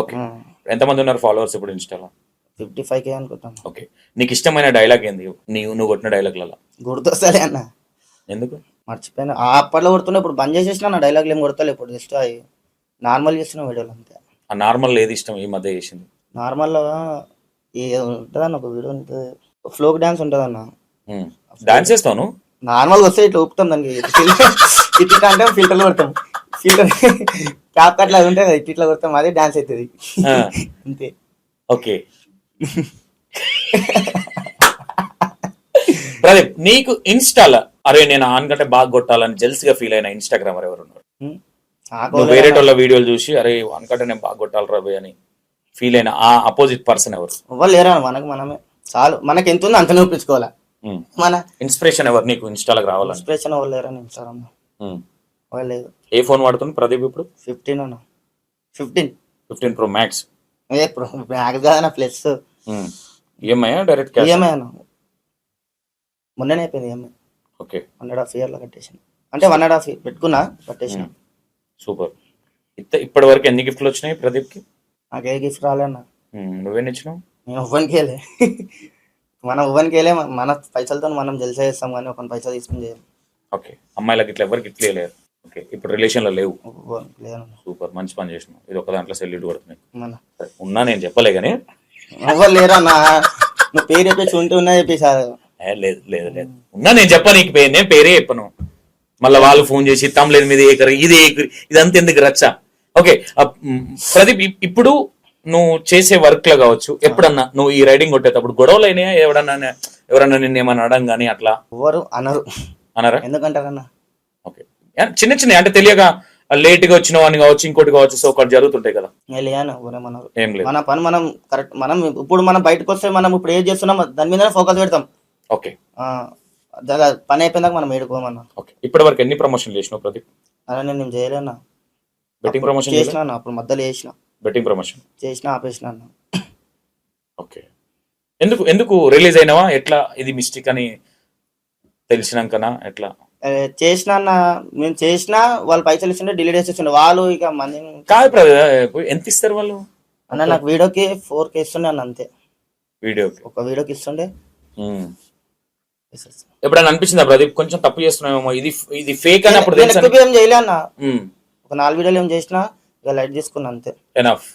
Okay ఎంతమంది ఉన్నారు followers ఇప్పుడు ఇన్స్టాలో ఫిఫ్టీ ఫైవ్ కే అనుకుంటాను ఓకే నీకు ఇష్టమైన డైలాగ్ ఏంది నీవు నువ్వు కొట్టిన డైలాగ్లలో గుర్తొస్తలే అన్న ఎందుకు మర్చిపోయినా ఆ అప్పట్లో కొడుతున్నా ఇప్పుడు బంద్ చేసేసిన నా డైలాగ్లు ఏం కొడతలే ఇప్పుడు జస్ట్ అవి నార్మల్ చేస్తున్న వీడియోలు అంతే ఆ నార్మల్ ఏది ఇష్టం ఈ మధ్య చేసింది నార్మల్లో ఈ ఉంటుందన్న ఒక వీడియో ఉంటుంది ఫ్లోక్ డ్యాన్స్ ఉంటుందన్న డాన్స్ చేస్తాను నార్మల్గా వస్తే ఇట్లా ఊపుతాం దానికి ఇట్లా అంటే ఫిల్టర్లు కొడతాం ఫిల్టర్ క్యాప్ కట్లా ఉంటాయి కదా ఇట్లా కొడతాం అదే డాన్స్ అవుతుంది. అంతే. ఓకే. ప్రదీప్ నీకు ఇన్స్టాలో అరే నేను ఆన్కంటే బాగా కొట్టాలని జెల్స్గా ఫీల్ అయిన ఇన్స్టాగ్రామర్ ఎవరు ఉన్నారు? నువ్వు వేరే వాళ్ళ వీడియోలు చూసి అరే ఆన్కంటే నేను బాగా కొట్టాలి రవి అని ఫీల్ అయిన ఆ అపోజిట్ పర్సన్ ఎవరు? ఎవ్వరు లేరా? మనకు మనమే. చాలు. మనకి ఎంత ఉందో అంత చూపించుకోవాలా మన ఇన్స్పిరేషన్ ఎవరు నీకు ఇన్స్టాలకు రావాలని? ఇన్స్పిరేషన్ ఎవరు లేరని ఇన్స్టాగ్రామ్. ఎవరు లేదు ఏ ఫోన్ వాడుతుంది ప్రదీప్ ఇప్పుడు? ఫిఫ్టీన్ అన్న. ఫిఫ్టీన్. Fifteen pro max. ఏ ఇప్పుడు బ్యాగ్ కాదన్న plus. EMI direct cash? EMI అన్న. మొన్ననే అయిపోయింది EMI okay. One and half ఇయర్లో కట్టేసిన. అంటే వన్ అండ్ హాఫ్ ఇయర్ పెట్టుకున్నా కట్టేసిన. సూపర్. ఇప్పటి వరకు ఎన్ని గిఫ్ట్లు వచ్చినాయి ప్రదీప్కి? నాకు ఏ గిఫ్ట్ రాలేనా ఉమ్, నువ్వేం ఇచ్చినావు నేను ఉవ్వనికి వెళ్ళే మనం ఉవ్వనికి వెళ్ళే మన పైసలతో మనం జల్సా చేస్తాం కానీ ఒక పైసలు తీసుకుని చేయం ఓకే. అమ్మాయిలకి ఇట్లా ఎవరికి ఇట్లే ఓకే ఇప్పుడు రిలేషన్లో లేవు సూపర్ మంచి పని చేసినావు. ఇది ఒక దాంట్లో సెల్యూట్ కొడుతున్నాయి మన. ఉన్నా నేను చెప్పలే కానీ. ఎవ్వరు లేరా అన్న నువ్వు పేరు చెప్పేసి ఉంటే ఉన్నా చెప్పేసారు ఏ, లేదు లేదు లేదు. ఉన్నా నేను చెప్పను నీకు పేరు నేను పేరే చెప్పను. మళ్ళీ వాళ్ళు ఫోన్ చేసి తమ్లేదు మీద ఏకరు ఇది ఏకరు ఇదంతా ఎందుకు రచ్చ? ఓకే మ్, ప్రదీప్ ఇప్- ఇప్పుడు నువ్వు చేసే వర్క్లో కావచ్చు. ఎప్పుడన్నా నువ్వు ఈ రైడింగ్ కొట్టేటప్పుడు గొడవలు అయినాయా? ఎవడన్నా ఎవరన్నా నిన్ను ఏమన్నా అనడం కానీ అట్లా? ఎవ్వరు అనరు. అనరా? ఎందుకంటారన్న? చిన్న చిన్న అంటే తెలియక లేట్గా వచ్చిన వాడిని కావచ్చు ఇంకోటి కావచ్చు సో ఒకటి జరుగుతుంటాయి కదా. ఏం లేదు. మన పని మనం కరెక్ట్ మనం ఇప్పుడు మనం బయటకు వస్తే మనం ఇప్పుడు ఏం చేస్తున్నాం దాని మీద ఫోకస్ పెడతాం. ఓకే. పని అయిపోయిందాక మనం ఏడుకోమన్నా. ఓకే. ఇప్పటి వరకు ఎన్ని ప్రమోషన్ చేసినావు ప్రదీప్? అలా నేను చేయలేనా బెట్టింగ్ ప్రమోషన్ చేసిన అప్పుడు మధ్యలో చేసిన. Betting promotion? చేసిన ఆపేసిన ఓకే. ఎందుకు ఎందుకు రిలీజ్ అయినావా? ఎట్లా ఇది మిస్టేక్ అని తెలిసినాకనా? ఎట్లా? చేసిన అన్న మేము చేసిన వాళ్ళు పైసలు ఇస్తుండే డిలీట్ చేసేస్తుండే వాళ్ళు ఇక మంది కాదు బ్రదర్ ఎంత ఇస్తారు వాళ్ళు? అన్న నాకు వీడియోకి ఫోర్ కే ఇస్తుండే అన్న అంతే. వీడియోకి? ఒక వీడియోకి ఇస్తుండే. ఎప్పుడైనా అనిపించిందా ప్రదీప్? కొంచెం తప్పు చేస్తున్నామేమో ఇది ఇది ఫేక్ అని అప్పుడు నేను ఎక్కువ ఏం చేయలే అన్న. ఒక నాలుగు వీడియోలు ఏం చేసినా ఇక లైట్ తీసుకున్నా అంతే. ఎనఫ్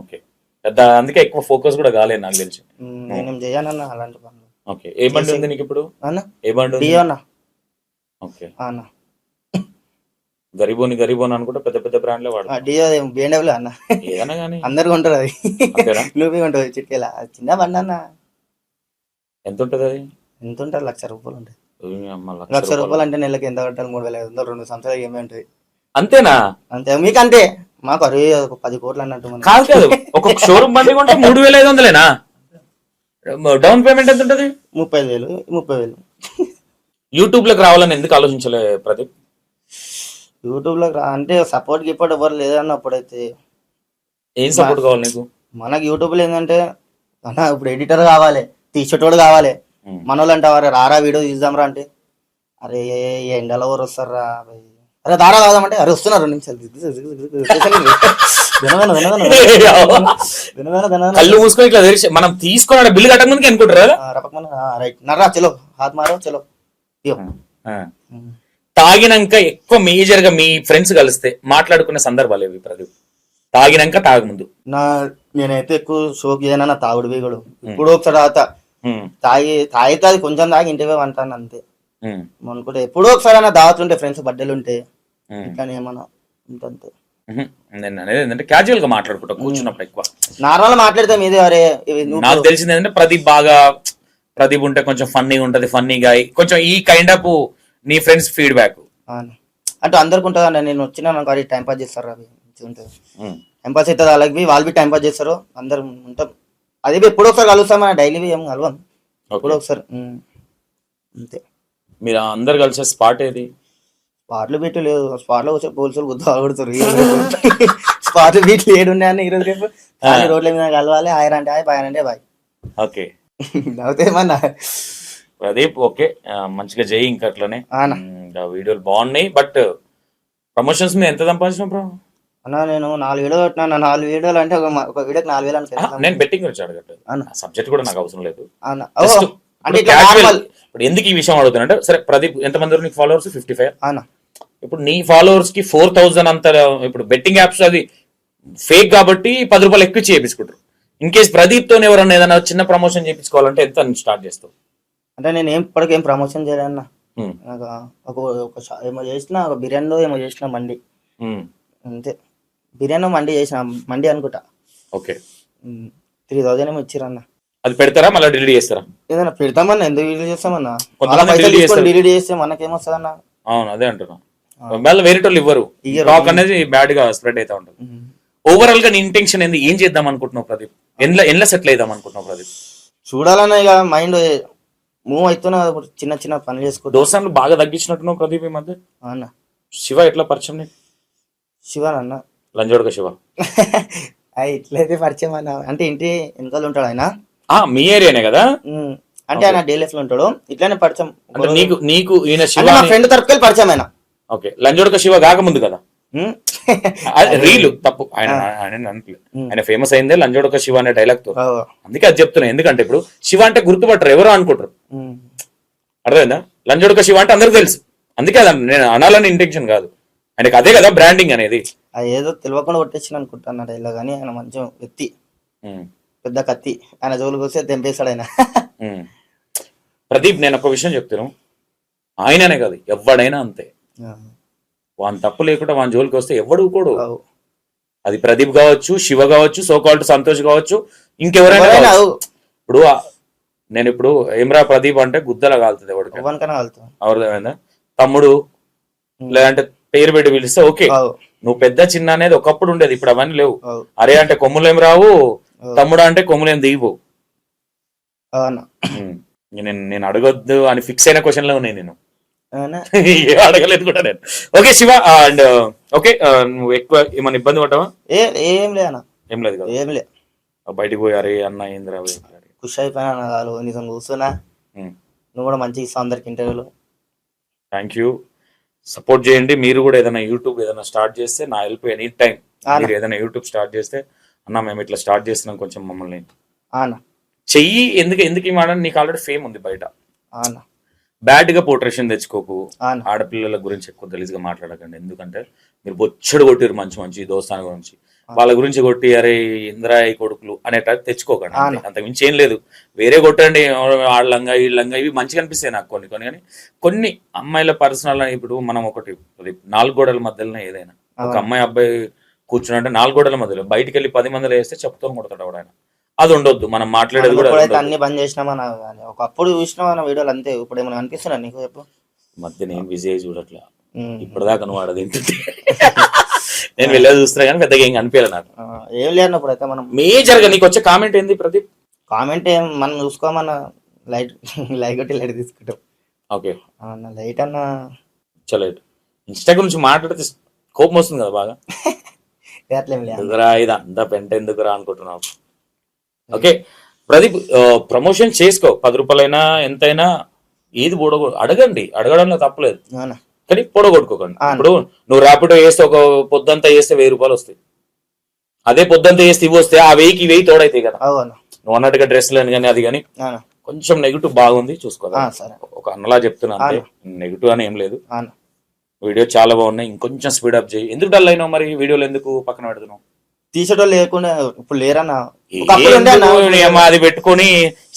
ఓకే పెద్ద అందుకే ఎక్కువ ఫోకస్ కూడా కాలేదు నాకు తెలిసి. నేనేం చేయనన్న అలాంటి పనులు. ఓకే ఏ బండి ఉంది నీకు ఇప్పుడు? అన్న ఏ బండి ఉంది? అన్న. అన్న. గరీబోని గరీబోని అనుకుంటే పెద్ద పెద్ద బ్రాండ్లే వాడు డియో బిఎండబ్ల్యూ అన్న. ఏదైనా కానీ అందరు కొంటారు అది. కొంటావు చిట్కేలా. చిన్న బండి అన్న. ఎంత ఉంటుంది అది? ఎంత ఉంటుంది లక్ష రూపాయలు అమ్మ లక్ష రూపాయలు. అంటే నెలకి ఎంత కట్టాలి? మూడు వేల ఐదు వందలు రెండు సంవత్సరాలు ఏమే ఉంటుంది? అంతేనా? అంతే. మీకు అంతే మాకు అరే ఒక పది కోట్లు అన్నట్టు. కాదు కాదు. ఒక షోరూమ్ బండి కొంటే మూడు వేల ఐదు వందలేనా? డౌన్ పేమెంట్ ఎంత ఉంటది ముప్పై వేలు ముప్పై వేలు. యూట్యూబ్లోకి రావాలని ఎందుకు ఆలోచించలే ప్రదీప్? యూట్యూబ్లో రా- అంటే సపోర్ట్ గిపోర్ట్ ఎవరు లేదన్న అప్పుడైతే ఏం సపోర్ట్ కావాలి నీకు? మనకి యూట్యూబ్లో ఏంటంటే అన్న ఇప్పుడు ఎడిటర్ కావాలి తీసేటోడు కావాలి. ఉమ్. మన వాళ్ళు అంటే వారు రారా వీడియో తీద్దాంరా అంటే. అరే ఎండలో ఎవరు వస్తారా. అరే దారా కాదామంటే అరే వస్తున్నారు. కళ్ళు మూసుకొని ఇట్లా మనం తీసుకున్న బిల్లు కట్టక ముందుకు అనుకుంటారా రైట్. నర్రా చలో. హాత్ మారో చలో. తాగినాక ఎక్కువ మేజర్గా మీ ఫ్రెండ్స్ కలిస్తే మాట్లాడుకునే సందర్భాలు ఇవి ప్రదీప్? తాగినాక తాగముందు. నా నేనైతే ఎక్కువ షోక్ చేయను నా తాగుడు బీగుడు ఇప్పుడు ఒకసారి తాగుతా. ఉమ్, తాగి తాగితే అది కొంచెం తాగి ఇంటికి పోయి వంటాను అంతే. అనుకుంటే ఎప్పుడో ఒకసారి అన్న దావతుంటే ఫ్రెండ్స్ బర్త్డేలు ఉంటే. ఇట్లానే ఏమన్నా ఉంటే ఉహు. నేను అనేది ఏంటంటే క్యాజువల్గా మాట్లాడుకుంటా కూర్చున్నప్పుడు ఎక్కువ. నార్మల్ మాట్లాడతాం ఇది అరే నాకు తెలిసింది ఏంటంటే ప్రదీప్ బాగా ప్రదీప్ ఉంటే కొంచెం ఫన్నీగా ఉంటది ఫన్నీగా కొంచెం ఈ కైండ్ ఆఫ్ నీ ఫ్రెండ్స్ ఫీడ్బ్యాక్ అవును. అంటే అందరికి ఉంటుంది అన్న నేను వచ్చినా నాకు అది టైం పాస్ చేస్తారు అవి మంచిగా ఉంటుంది. టైం పాస్ అవుతుంది అలాగే వాళ్ళు బి టైం పాస్ చేస్తారు అందరు ఉంటాం. అది ఎప్పుడో ఒకసారి కలుస్తాం మన డైలీ ఏం కలవం. ఎప్పుడో ఒకసారి. అంతే. మీరు అందరు కలిసే స్పాట్ ఏది? స్పాట్లు బీట్లు లేదు. స్పాట్లో వచ్చే పోలీసులు గుద్దు ఆగుడుతారు స్పాట్లు బీట్లు ఏడు ఉన్నాయని ఈరోజు రేపు. రోడ్ల మీద కలవాలి. ఆయన అంటే హాయ్ బాయ్ అంటే బాయ్ ఓకే నవ్వుతే ఏమన్నా? ప్రదీప్ ఓకే. మంచిగా చేయి ఇంకా అట్లనే. వీడియోలు బాగున్నాయి బట్ ప్రమోషన్స్ మీద ఎంత సంపాదించిన బ్రో? అన్న నేను నాలుగు వీడియోలు పెట్టినా నాలుగు వీడియోలు అంటే ఒక వీడియోకి నాలుగు వేలు అంటే నేను బెట్టింగ్ గురించి అడగట్లేదు. సబ్జెక్ట్ కూడా నాకు అవసరం లేదు. అంటే ఇప్పుడు ఎందుకు ఈ విషయం అడుగుతున్నా సరే ప్రదీప్ ఎంతమంది నీకు ఫాలోవర్స్ ఫిఫ్టీ ఫైవ్ అన్న ఇప్పుడు నీ ఫాలోవర్స్కి ఫోర్ థౌసండ్ అంత ఇప్పుడు బెట్టింగ్ యాప్స్ అది ఫేక్ కాబట్టి పది రూపాయలు ఎక్కువ చేయించుకుంటారు ఇన్ కేస్ ప్రదీప్తో ఎవరన్నా ఏదైనా చిన్న ప్రమోషన్ చేయించుకోవాలంటే ఎంత స్టార్ట్ చేస్తావు? అంటే నేను ఏం ఇప్పటికి ఏం ప్రమోషన్ చేయలేదన్న Hmm. నాకు ఒక ఒక షా- ఏమో చేసిన ఒక బిర్యానీలో ఏమో చేసిన మండి. Hmm. అంతే. బిర్యానీ మండి చేసిన మండి అనుకుంటా. ఓకే త్రీ థౌజండ్ ఏమో ఇచ్చిరన్న అది పెడతారా? మళ్ళీ డిలీట్ చేస్తారా? ఏదైనా పెడతామన్నా ఎందుకు డిలీట్ చేస్తామన్నా కొంతమంది వాళ్ళ పైసలు delete తీసుకొని చేస్తారు. డిలీట్ చేస్తే మనకేమొస్తుందన్న? అవును అదే అంటున్నా. మళ్ళీ వేరే వాళ్ళు ఇవ్వరు. ఇయ్యరు. టాక్ అనేది బ్యాడ్గా స్ప్రెడ్ అవుతా ఉంటుంది. ఓవరాల్గా నీ ఇంటెన్షన్ ఏంది? ఏం చేద్దాం అనుకుంటున్నావు ప్రదీప్? ఎండ్ల ఎండ్ల సెటిల్ అయిదాం అనుకుంటున్నావు ప్రదీప్? చూడాలన్న ఇక మైండ్ మూవ్ అవుతున్నా చిన్న చిన్న పనులు చేసుకుంటూ. దోసాన్ని బాగా తగ్గించినట్టున్నావు ప్రదీప్ ఈ మధ్య? అన్న శివ ఎట్లా పరిచయం నీకు? శివన్ అన్న లంజోడక శివ. అయి ఇట్లయితే పరిచయం అన్న. అంటే ఇంటి వెనకాల ఉంటాడు ఆయన. ఆ మీ ఏరియానే కదా? అంటే ఆయన డే లైఫ్లో ఉంటాడు. ఇట్లానే పరిచయం. అంటే నీకు నీకు ఈయన శివ ఫ్రెండ్ తరపుకెళ్ళి పరిచయం ఆయన ఓకే. లంజోడక శివ కాకముందు కదా? రీలు తప్పు. ఆయన ఆయన అనట్లేదు. ఆయన ఫేమస్ అయిందే లంజోడక శివ అనే డైలాగ్తో అందుకే అది చెప్తున్నా. ఎందుకంటే ఇప్పుడు శివ అంటే గుర్తుపట్టరు ఎవరో అనుకుంటారు. అర్థమైందా? లంజోడక శివ అంటే అందరికి తెలుసు. అందుకే అది నేను అనాలని ఇంటెన్షన్ కాదు. ఆయనకి అదే కదా బ్రాండింగ్ అనేది. ఏదో తెలియకుండా కొట్టేసిన అనుకుంటాను డైలాగ్ కానీ ఆయన మంచి వ్యక్తి పెద్ద కత్తి. ఆయన జోలికి వస్తే తెంపేస్తాడు ఆయన. ప్రదీప్ నేను ఒక విషయం చెప్తాను ఆయననే కాదు ఎవడైనా అంతే. వాని తప్పు లేకుండా వాని జోలికి వస్తే ఎవడు అవు. అది ప్రదీప్ కావచ్చు శివ కావచ్చు సోకాల్ట్ సంతోష్ కావచ్చు ఇంకెవరైనా. ఇప్పుడు నేను ఇప్పుడు ఏమ్రా ప్రదీప్ అంటే గుద్దల కాలుతుంది ఎవరికి వెళ్తాం అర్థమైందా తమ్ముడు లేదంటే పేరు పెట్టి పిలిస్తే ఓకే. నువ్వు పెద్ద చిన్న అనేది ఒకప్పుడు ఉండేది ఇప్పుడు అవన్నీ లేవు. అరే అంటే కొమ్ములేం రావు? తమ్ముడు అంటే కొమ్ములేం దిగిపో. అవునా. నేను నేను అడగొద్దు అని ఫిక్స్ అయిన క్వశ్చన్లో ఉన్నాయి నేను. అడగలేదు కూడా నేను. ఓకే శివ అండ్ ఓకే నువ్వు ఎక్కువ ఏమైనా ఇబ్బంది పడ్డావా? ఏ ఏం లే అన్న. ఏం లేదు ఏం లే. బయటికి పోయి అరే అన్న ఏందిరా. ఖుషి అయిపోయినా అన్న కాదు నీతో కూర్చున్నా. ఉమ్. నువ్వు కూడా మంచిగా ఇస్తావు అందరికి ఇంటర్వ్యూలు. థ్యాంక్ యూ సపోర్ట్ చేయండి. మీరు కూడా ఏదైనా యూట్యూబ్ ఏదైనా స్టార్ట్ చేస్తే నా హెల్ప్ ఎనీ టైం. మీరు ఏదైనా యూట్యూబ్ స్టార్ట్ చేస్తే అన్న మేము ఇట్లా స్టార్ట్ చేస్తున్నాం కొంచెం మమ్మల్ని. చెయ్యి ఎందుకు ఎందుకు మాట నీకు ఆల్రెడీ ఫేమ్ ఉంది బయట. బ్యాడ్గా పోట్రేషన్ తెచ్చుకోకు. ఆడపిల్లల గురించి ఎక్కువ గలీజ్గా మాట్లాడకండి. ఎందుకంటే మీరు బొచ్చడు కొట్టిరు మంచి మంచి దోస్తాన గురించి. వాళ్ళ గురించి కొట్టి అరే ఇంద్రాయి కొడుకులు అనే టైప్ తెచ్చుకోకండి. అంతే. అంతకు మించి ఏం లేదు. వేరే కొట్టండి వాళ్ళంగా వీళ్ళంగా ఇవి మంచిగా అనిపిస్తాయి నాకు కొన్ని కొన్ని. కానీ కొన్ని అమ్మాయిల పర్సనల్ ఇప్పుడు మనం ఒకటి నాలుగు గోడల మధ్యలోనే ఏదైనా. ఒక అమ్మాయి అబ్బాయి కూర్చున్నట్టే నాలుగు గోడల మధ్యలో. బయటికి వెళ్ళి పది మందిలో వేస్తే చెప్తాం కొడతాడు ఆవిడ అది ఉండొద్దు మనం మాట్లాడేది కూడా ఇప్పుడైతే. అన్ని బంద్ చేసినామా ఒకప్పుడు చూసినావా నా వీడియోలు అంతే ఇప్పుడు ఏమైనా అనిపిస్తున్నా నీకు చెప్పు? మధ్య నేను బిజీ అయ్యి చూడట్లే. ఇప్పటిదాకా నువ్వు ఆడది నేను వెళ్ళే చూస్తున్నా కానీ పెద్దగా ఏం కనిపించలే నాకు. ఏం లేనప్పుడు అయితే మనం మేజర్గా నీకు వచ్చే కామెంట్ ఏంది ప్రదీప్? కామెంట్ ఏం మనం చూసుకోమన్న లైట్ లైట్ కొట్టి లైట్ తీసుకుంటాం. ఓకే. అన్న లైట్ అన్న? చలో ఇన్స్టా గురించి మాట్లాడితే కోపం వస్తుంది కదా బాగా. అట్లేం లేదు ఎందుకురా ఇది అంతా పెంట ఎందుకురా అనుకుంటున్నావు? ఓకే. ప్రదీప్ ప్రమోషన్ చేసుకో. పది రూపాయలైనా ఎంతైనా ఏది పొడగొ అడగండి. అడగడంలో తప్పలేదు కానీ పొడగొట్టుకోకండి. ఇప్పుడు నువ్వు ర్యాపిడో వేస్తే ఒక పొద్దంతా వేస్తే వెయ్యి రూపాయలు వస్తాయి. అదే పొద్దంతా వేస్తే ఇవి వస్తే ఆ వెయ్యికి వెయ్యి తోడైతాయి కదా. నువ్వు అన్నట్టుగా డ్రెస్లు కానీ అది కానీ కొంచెం నెగిటివ్ బాగుంది సరే. ఒక అన్నలా చెప్తున్నా నెగిటివ్ అని ఏం లేదు. వీడియో చాలా బాగున్నాయి. ఇంకొంచెం స్పీడ్ అప్ చేయి. ఎందుకు డల్ అయినావు మరి? వీడియోలు ఎందుకు పక్కన పెడుతున్నావు? తీసేటోళ్ళు లేకుండా ఇప్పుడు లేరన్న అది పెట్టుకొని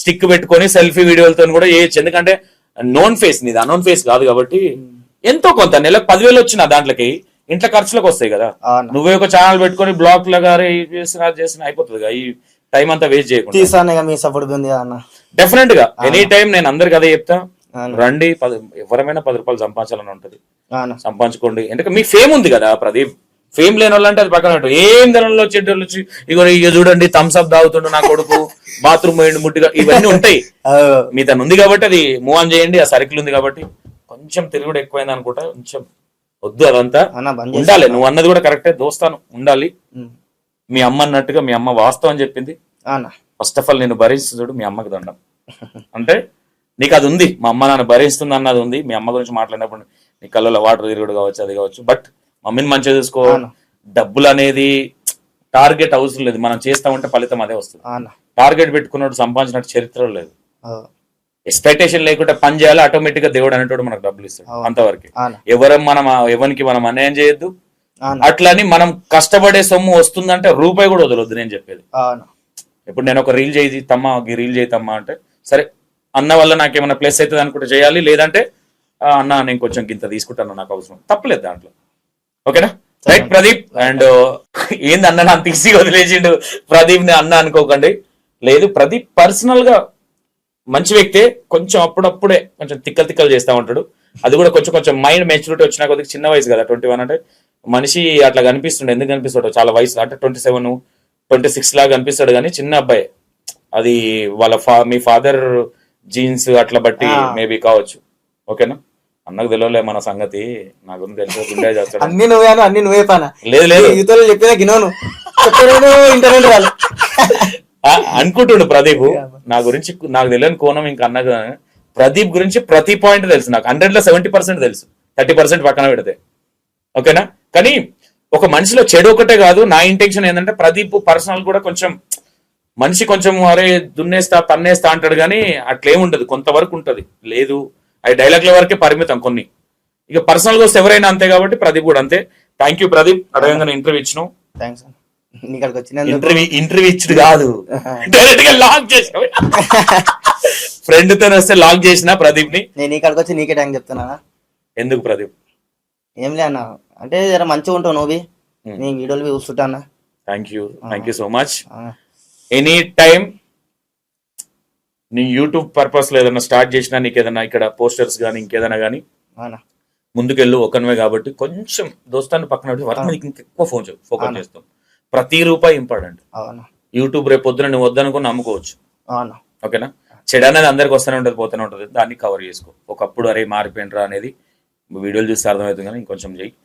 స్టిక్ పెట్టుకొని సెల్ఫీ వీడియోలతో కూడా చేయొచ్చు. ఎందుకంటే నోన్ ఫేస్ నీది. అనోన్ ఫేస్ కాదు కాబట్టి ఎంతో కొంత నెలకు పదివేలు వచ్చిన దాంట్లోకి ఇంట్లో ఖర్చులకు వస్తాయి కదా. నువ్వే ఒక ఛానల్ పెట్టుకొని బ్లాగ్ లాగా చేసిన చేసిన అయిపోతుంది కదా ఈ టైం అంతా వేస్ట్ చేయకుండా. డెఫినెట్గా. ఎనీ టైం నేను అందరికి అదే చెప్తా. రండి పది ఎవరైనా పది రూపాయలు సంపాదించాలని ఉంటది. సంపాదించుకోండి. ఎందుకంటే మీ ఫేమ్ ఉంది కదా ప్రదీప్. ఫేమ్ లేని వాళ్ళంటే అది పక్కన పెట్టు. ఏం తెలంలో వచ్చేటోళ్ళు వచ్చి ఇగో ఇక చూడండి థమ్స్ అప్ తాగుతుండు నా కొడుకు బాత్రూమ్ పోయిండు ముట్టిగా ఇవన్నీ ఉంటాయి. మీ తను ఉంది కాబట్టి అది మూవ్ ఆన్ చేయండి ఆ సర్కిల్ ఉంది కాబట్టి. కొంచెం తిరుగుడు ఎక్కువైంది అనుకుంటా కొంచెం వద్దు అదంతా. ఉండాలి నువ్వు అన్నది కూడా కరెక్టే దోస్తాను ఉండాలి. మీ అమ్మ అన్నట్టుగా మీ అమ్మ వాస్తవం చెప్పింది. ఫస్ట్ ఆఫ్ ఆల్ నేను భరిస్తు చూడు మీ అమ్మకి దండం. అంటే నీకు అది ఉంది మా అమ్మ నాన్న భరిస్తుంది అన్నది ఉంది మీ అమ్మ గురించి మాట్లాడినప్పుడు నీ కళ్ళలో వాటర్ తిరుగుడు కావచ్చు అది కావచ్చు బట్ మమ్మీని మంచిగా చూసుకో. డబ్బులు అనేది టార్గెట్ అవసరం లేదు. మనం చేస్తా ఉంటే ఫలితం అదే వస్తుంది. టార్గెట్ పెట్టుకున్నట్టు సంపాదించినట్టు చరిత్ర లేదు. ఎక్స్పెక్టేషన్ లేకుండా పని చేయాలి ఆటోమేటిక్గా దేవుడు అనేటోడు మనకు డబ్బులు ఇస్తాడు. అంతవరకు. ఎవరం మనం ఎవరికి మనం అన్యాయం చేయొద్దు. అట్లని మనం కష్టపడే సొమ్ము వస్తుందంటే రూపాయి కూడా వదలొద్దు నేను చెప్పేది. ఇప్పుడు నేను ఒక రీల్ చేయి తమ్మా రీల్ చేయితమ్మా అంటే సరే అన్న వల్ల నాకేమైనా ప్లస్ అవుతుంది అనుకుంటే చేయాలి లేదంటే "ఆ, అన్న నేను కొంచెం గింత తీసుకుంటాను నాకు అవసరం. తప్పలేదు దాంట్లో. ఓకేనా? రైట్ ప్రదీప్. అండ్ ఏంది అన్న నాకు తీసి వదిలేసిండు? ప్రదీప్ని అన్న అనుకోకండి. లేదు ప్రదీప్ పర్సనల్గా మంచి వ్యక్తే. కొంచెం అప్పుడప్పుడే కొంచెం తిక్కలు తిక్కలు చేస్తా ఉంటాడు. అది కూడా కొంచెం కొంచెం మైండ్ మెచ్యూరిటీ వచ్చిన కొద్దిగా చిన్న వయసు కదా ట్వంటీ వన్ అంటే. మనిషి అట్లా కనిపిస్తుండే ఎందుకు కనిపిస్తాడు చాలా వయసు అంటే ట్వంటీ సెవెన్ ట్వంటీ సిక్స్ లాగా కనిపిస్తాడు కానీ చిన్న అబ్బాయి. అది వాళ్ళ ఫా మీ ఫాదర్ జీన్స్ అట్లా బట్టి. మేబీ కావచ్చు. ఓకేనా? అన్నకు తెలియలే మన సంగతి. నా గురించి తెలిసి గుండె చేస్తాడు? అన్ని నువ్వే అను అన్ని నువ్వే పాన? లేదు లేదు. యువతలో చెప్పినా గినోను. ఇంటర్నెట్ వాళ్ళు అనుకుంటుండు ప్రదీప్. నా గురించి నాకు తెలియని కోణం ఇంకా అన్నగా ప్రదీప్ గురించి ప్రతి పాయింట్ తెలుసు నాకు. హండ్రెడ్లో సెవెంటీ పర్సెంట్ తెలుసు. థర్టీ పర్సెంట్ పక్కన పెడితే. ఓకేనా? కానీ ఒక మనిషిలో చెడు ఒకటే కాదు. నా ఇంటెన్షన్ ఏంటంటే ప్రదీప్ పర్సనల్ కూడా కొంచెం మనిషి కొంచెం అరే దున్నేస్తా తన్నేస్తా అంటాడు కానీ అట్లేముండదు. కొంతవరకు ఉంటది. లేదు అవి డైలాగ్ల వరకే పరిమితం కొన్ని. ఇక పర్సనల్గా వస్తే ఎవరైనా అంతే కాబట్టి ప్రదీప్ కూడా అంతే. Thank you Pradeep. అడగంగానే ఇంటర్వ్యూ ఇచ్చినావు. థ్యాంక్స్ ఇక్కడికి ఇంటర్వ్యూ ఇంటర్వ్యూ ఇచ్చుడు కాదు. డైరెక్ట్గా లాక్ చేసావు. ఫ్రెండ్తో వస్తే లాక్ చేసిన ప్రదీప్ని నేను ఇక్కడికి వచ్చి నీకే థ్యాంక్ చెప్తున్నా. ఎందుకు ప్రదీప్? ఏం లే అన్న. అంటే జర మంచిగా ఉంటావు నువ్వు Hmm. నీ వీడియోలు చూస్తుంటా అన్న thank you thank you so much any time నీ యూట్యూబ్ పర్పస్లో ఏదైనా స్టార్ట్ చేసినా నీకు ఏదైనా ఇక్కడ పోస్టర్స్ కానీ ఇంకేదైనా కానీ ముందుకెళ్ళు ఒకనివే కాబట్టి కొంచెం దోస్తాన్ని పక్కన పెట్టి వర్క్ ఎక్కువ ఫోన్ ఫోకస్ చేస్తాం. ప్రతి రూపాయి ఇంపార్టెంట్. యూట్యూబ్ రేపు పొద్దున నువ్వు వద్దనుకుని నమ్ముకోవచ్చు ఓకేనా? చెడు అనేది అందరికి వస్తూనే ఉంటుంది పోతూనే ఉంటుంది. దాన్ని కవర్ చేసుకో. ఒకప్పుడు అరే మారిపోయినరా అనేది వీడియోలు చూస్తే అర్థమవుతుంది కానీ ఇంకొంచెం చెయ్యి.